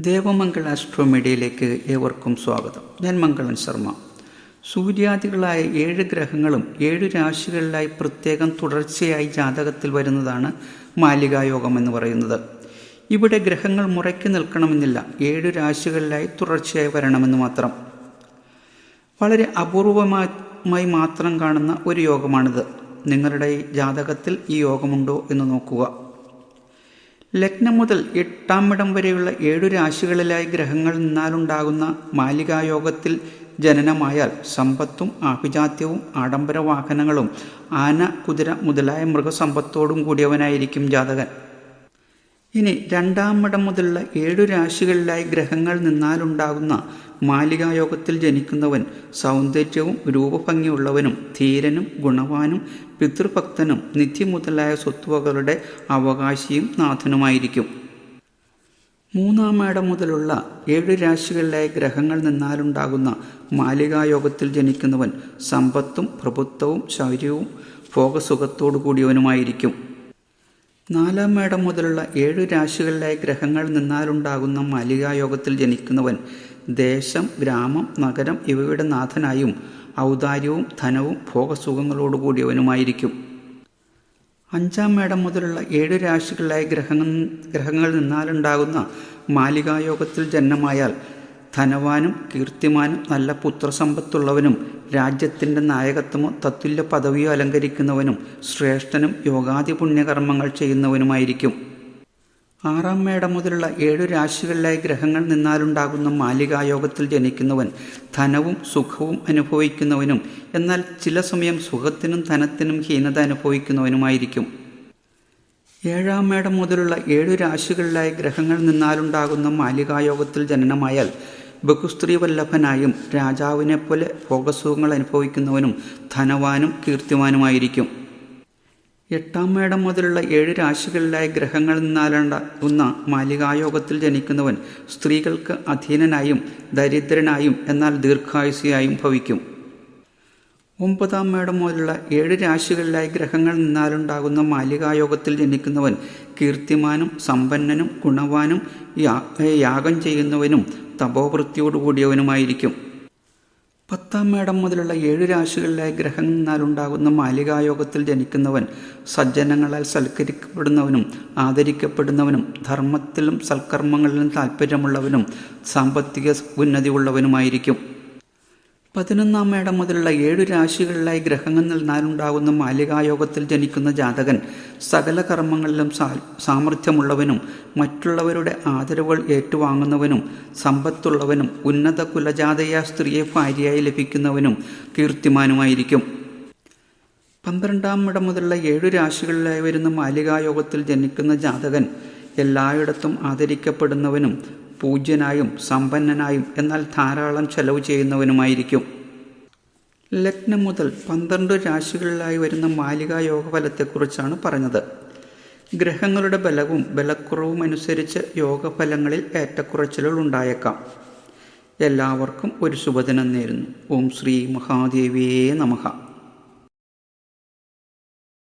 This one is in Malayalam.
ദേവമംഗൾ അസ്ട്രോമീഡിയയിലേക്ക് ഏവർക്കും സ്വാഗതം. ഞാൻ മംഗളൻ ശർമ്മ. സൂര്യാദികളായ ഏഴ് ഗ്രഹങ്ങളും ഏഴ് രാശികളിലായി പ്രത്യേകം തുടർച്ചയായി ജാതകത്തിൽ വരുന്നതാണ് മാലികായോഗം എന്ന് പറയുന്നത്. ഇവിടെ ഗ്രഹങ്ങൾ മുറയ്ക്ക് നിൽക്കണമെന്നില്ല. ഏഴ് രാശികളിലായി തുടർച്ചയായി വരണമെന്ന് മാത്രം. വളരെ അപൂർവമായി മാത്രം കാണുന്ന ഒരു യോഗമാണിത്. നിങ്ങളുടെ ജാതകത്തിൽ ഈ യോഗമുണ്ടോ എന്ന് നോക്കുക. ലഗ്നം മുതൽ എട്ടാം ഇടം വരെയുള്ള ഏഴു രാശികളിലായി ഗ്രഹങ്ങൾ നിന്നാലുണ്ടാകുന്ന മാലികായോഗത്തിൽ ജനനമായാൽ സമ്പത്തും ആഭിജാത്യവും ആഡംബര വാഹനങ്ങളും ആന കുതിര മുതലായ മൃഗസമ്പത്തോടും കൂടിയവനായിരിക്കും ജാതകൻ. ഇനി രണ്ടാം ഇടം മുതലുള്ള ഏഴു രാശികളിലായി ഗ്രഹങ്ങൾ നിന്നാലുണ്ടാകുന്ന മാലികായോഗത്തിൽ ജനിക്കുന്നവൻ സൗന്ദര്യവും രൂപഭംഗിയുള്ളവനും ധീരനും ഗുണവാനും പിതൃഭക്തനും നിധി മുതലായ സ്വത്തുവകളുടെ അവകാശിയും നാഥനുമായിരിക്കും. മൂന്നാം ഇടം മുതലുള്ള ഏഴു രാശികളിലായി ഗ്രഹങ്ങൾ നിന്നാലുണ്ടാകുന്ന മാലികായോഗത്തിൽ ജനിക്കുന്നവൻ സമ്പത്തും പ്രഭുത്വവും ശൗര്യവും ഭോഗസുഖത്തോടു കൂടിയവനുമായിരിക്കും നാലാം മേടം മുതലുള്ള ഏഴു രാശികളിലായി ഗ്രഹങ്ങൾ നിന്നാലുണ്ടാകുന്ന മാലികായോഗത്തിൽ ജനിക്കുന്നവൻ ദേശം ഗ്രാമം നഗരം ഇവയുടെ നാഥനായും ഔദാര്യവും ധനവും ഭോഗസുഖങ്ങളോടുകൂടിയവനുമായിരിക്കും. അഞ്ചാം മേടം മുതലുള്ള ഏഴു രാശികളിലായി ഗ്രഹങ്ങൾ ഗ്രഹങ്ങൾ നിന്നാലുണ്ടാകുന്ന മാലികായോഗത്തിൽ ജന്മമായാൽ ധനവാനും കീർത്തിമാനും നല്ല പുത്രസമ്പത്തുള്ളവനും രാജ്യത്തിന്റെ നായകത്വമോ തത്തുല്യ പദവിയോ അലങ്കരിക്കുന്നവനും ശ്രേഷ്ഠനും യോഗാദി പുണ്യകർമ്മങ്ങൾ ചെയ്യുന്നവനുമായിരിക്കും. ആറാം മേടം മുതലുള്ള ഏഴു രാശികളിലായി ഗ്രഹങ്ങൾ നിന്നാലുണ്ടാകുന്ന മാലികായോഗത്തിൽ ജനിക്കുന്നവൻ ധനവും സുഖവും അനുഭവിക്കുന്നവനും എന്നാൽ ചില സമയം സുഖത്തിനും ധനത്തിനും ഹീനത അനുഭവിക്കുന്നവനുമായിരിക്കും. ഏഴാം മേടം മുതലുള്ള ഏഴു രാശികളിലായി ഗ്രഹങ്ങൾ നിന്നാലുണ്ടാകുന്ന മാലികായോഗത്തിൽ ജനനമായാൽ ബഹുസ്ത്രീ വല്ലഭനായും രാജാവിനെപ്പോലെ ഭോഗസുഖങ്ങൾ അനുഭവിക്കുന്നവനും ധനവാനും കീർത്തിവാനുമായിരിക്കും. എട്ടാം മേടം മുതലുള്ള ഏഴ് രാശികളിലായി ഗ്രഹങ്ങൾ നിന്നാലുണ്ടാകുന്ന മാലികായോഗത്തിൽ ജനിക്കുന്നവൻ സ്ത്രീകൾക്ക് അധീനനായും ദരിദ്രനായും എന്നാൽ ദീർഘായുസിയായും ഭവിക്കും. ഒമ്പതാം മേടം മുതലുള്ള ഏഴ് രാശികളിലായി ഗ്രഹങ്ങൾ നിന്നാലുണ്ടാകുന്ന മാലികായോഗത്തിൽ ജനിക്കുന്നവൻ കീർത്തിമാനും സമ്പന്നനും ഗുണവാനും യാഗം ചെയ്യുന്നവനും തപോവൃത്തിയോടുകൂടിയവനുമായിരിക്കും. പത്താം മേടം മുതലുള്ള ഏഴ് രാശികളിലായി ഗ്രഹങ്ങൾ നിന്നാലുണ്ടാകുന്ന മാലികായോഗത്തിൽ ജനിക്കുന്നവൻ സജ്ജനങ്ങളാൽ സൽക്കരിക്കപ്പെടുന്നവനും ആദരിക്കപ്പെടുന്നവനും ധർമ്മത്തിലും സൽക്കർമ്മങ്ങളിലും താല്പര്യമുള്ളവനും സാമ്പത്തിക ഉന്നതി ഉള്ളവനുമായിരിക്കും. പതിനൊന്നാം മേടം മുതലുള്ള ഏഴു രാശികളിലായി ഗ്രഹങ്ങൾ നിന്നാലുണ്ടാകുന്ന മാലികായോഗത്തിൽ ജനിക്കുന്ന ജാതകൻ സകല കർമ്മങ്ങളിലും സാമർഥ്യമുള്ളവനും മറ്റുള്ളവരുടെ ആദരവുകൾ ഏറ്റുവാങ്ങുന്നവനും സമ്പത്തുള്ളവനും ഉന്നത കുലജാതയ സ്ത്രീയെ ഭാര്യയായി ലഭിക്കുന്നവനും കീർത്തിമാനുമായിരിക്കും. പന്ത്രണ്ടാം ഇടം മുതലുള്ള ഏഴു രാശികളിലായി വരുന്ന മാലികായോഗത്തിൽ ജനിക്കുന്ന ജാതകൻ എല്ലായിടത്തും ആദരിക്കപ്പെടുന്നവനും പൂജ്യനായും സമ്പന്നനായും എന്നാൽ ധാരാളം ചെലവ് ചെയ്യുന്നവനുമായിരിക്കും. ലഗ്നം മുതൽ പന്ത്രണ്ട് രാശികളിലായി വരുന്ന മാലികാ യോഗഫലത്തെക്കുറിച്ചാണ് പറഞ്ഞത്. ഗ്രഹങ്ങളുടെ ബലവും ബലക്കുറവും അനുസരിച്ച് യോഗഫലങ്ങളിൽ ഏറ്റക്കുറച്ചിലുകൾ ഉണ്ടായേക്കാം. എല്ലാവർക്കും ഒരു ശുഭദിനം നേരുന്നു. ഓം ശ്രീ മഹാദേവിയേ നമഃ.